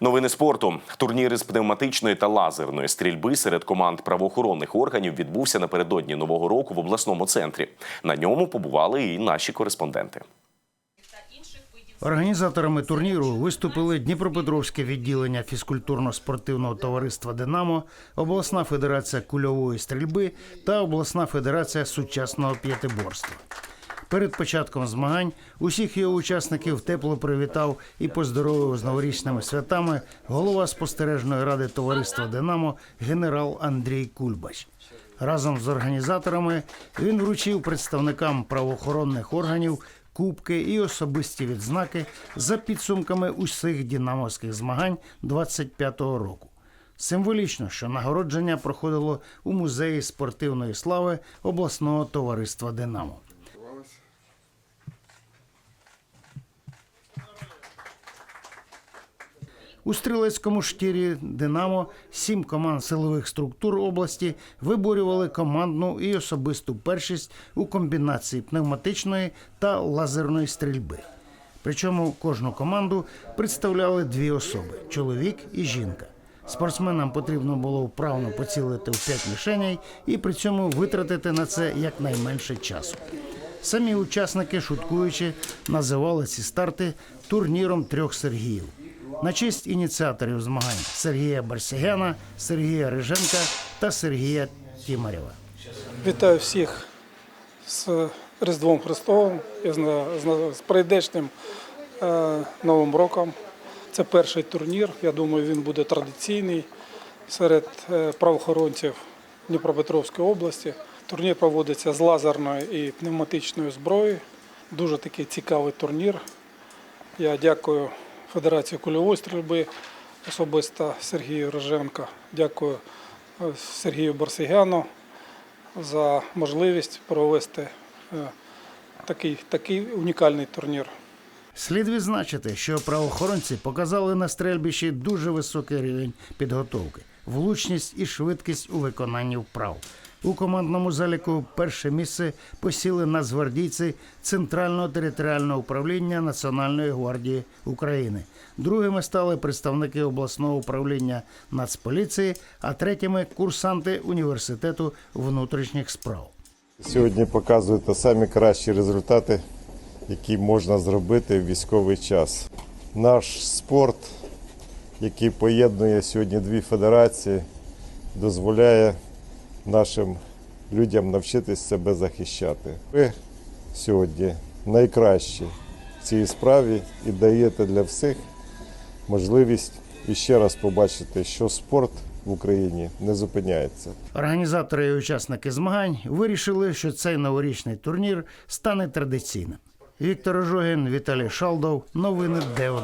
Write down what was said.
Новини спорту. Турнір із пневматичної та лазерної стрільби серед команд правоохоронних органів відбувся напередодні нового року в обласному центрі. На ньому побували і наші кореспонденти. Організаторами турніру виступили Дніпропетровське відділення фізкультурно-спортивного товариства Динамо, обласна федерація кульової стрільби та обласна федерація сучасного п'ятиборства. Перед початком змагань усіх його учасників тепло привітав і поздоровив з новорічними святами голова спостережної ради товариства Динамо генерал Андрій Кульбач. Разом з організаторами він вручив представникам правоохоронних органів кубки і особисті відзнаки за підсумками усіх динамовських змагань 25-го року. Символічно, що нагородження проходило у музеї спортивної слави обласного товариства Динамо. У стрілецькому штірі Динамо сім команд силових структур області виборювали командну і особисту першість у комбінації пневматичної та лазерної стрільби. Причому кожну команду представляли дві особи чоловік і жінка. Спортсменам потрібно було вправно поцілити в п'ять мішеней і при цьому витратити на це якнайменше часу. Самі учасники, шуткуючи, називали ці старти турніром трьох Сергіїв. На честь ініціаторів змагань Сергія Барсігяна, Сергія Риженка та Сергія Тімарєва. Вітаю всіх з Різдвом Христовим і з, прийдешнім е, Новим роком. Це перший турнір. Я думаю, він буде традиційний серед е, правоохоронців Дніпропетровської області. Турнір проводиться з лазерної і пневматичної зброї. Дуже такий цікавий турнір. Я дякую Федерації кульової стрільби, особисто Сергію Роженко. Дякую е, Сергію Барсигяну за можливість провести е, такий, такий унікальний турнір. Слід відзначити, що правоохоронці показали на стрельбищі дуже високий рівень підготовки, влучність і швидкість у виконанні вправ. У командному заліку перше місце посіли нацгвардійці Центрального територіального управління Національної гвардії України. Другими стали представники обласного управління Нацполіції, а третіми курсанти університету внутрішніх справ. Сьогодні показуєте самі кращі результати, які можна зробити в військовий час. Наш спорт, який поєднує сьогодні дві федерації, дозволяє нашим людям навчитись себе захищати. Ви сьогодні найкращі в цій справі і даєте для всіх можливість іще раз побачити, що спорт в Україні не зупиняється. Організатори і учасники змагань вирішили, що цей новорічний турнір стане традиційним. Віктор Ожогін, Віталій Шалдов. Новини Д1.